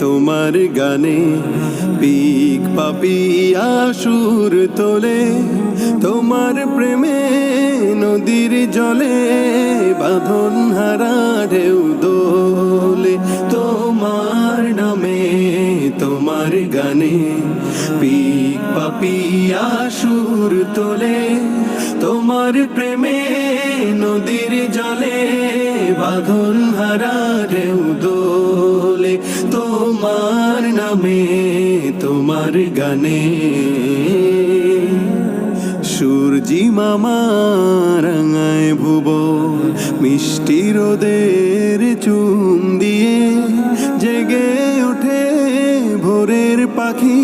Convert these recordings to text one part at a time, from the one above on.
তোমার গানে পিক পাপিয়া সুর তোলে, তোমার প্রেমে নদীর জলে বাঁধন হারা ঢেউ দোলে, তোমার নামে তোমার গানে পিক পাপিয়া সুর তোলে, তোমার প্রেমে নদীর জলে বাঁধন হারা ঢেউ দোলে। নামে তোমার গানে। সূর্যি মামা রাঙায় ভুব মিষ্টি রোদের চুম দিয়ে জেগে ওঠে ভোরের পাখি,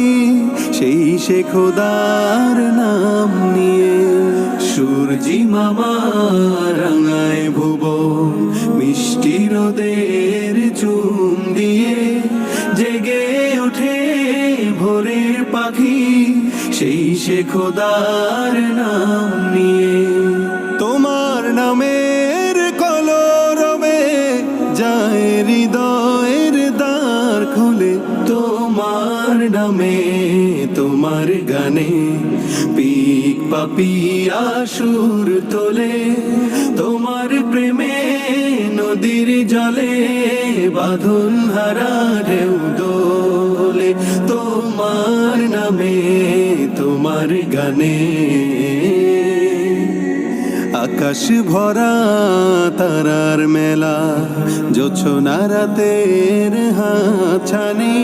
সেই সে খোদার নাম নিয়ে। সূর্যি মামা সেই সে খোদার নাম নিয়ে। তোমার নামের কলরবে যায় হৃদয়ের দ্বার খুলে। তোমার নামে, তোমার গানে পিক পাপিয়া সুর তোলে। তোমার প্রেমে নদীর জলে বাঁধন হারা ঢেউ দোলে। তোমার নামে তোমার গানে। আকাশ ভরা তারার মেলা জোছনা রাতের হাছানি।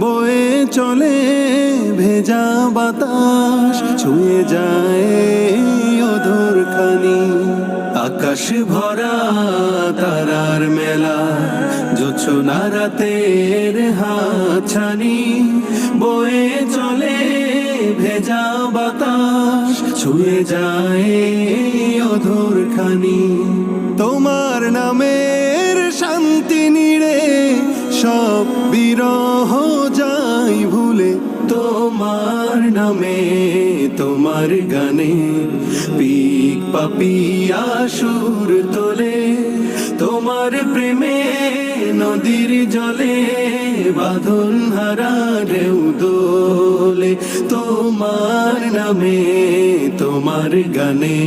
বয়ে চলে ভেজা বাতাস, ছুঁয়ে যায় আকাশ ভরা তারার মেলা, জোছনা রাতের হাছানি বয়ে চলে ভেজা বাতাস, ছুঁয়ে যায় অধর খানি। তোমার নামের শান্তি নিড়ে সব বিরহ যাই ভুলে তোমার নামে, তোমার গানে পিক পাপিয়া সুর তোলে, তোমার প্রেমে নদীর জলে, বাঁধন হারা ঢেউ দোলে, তোমার নামে, তোমার গানে।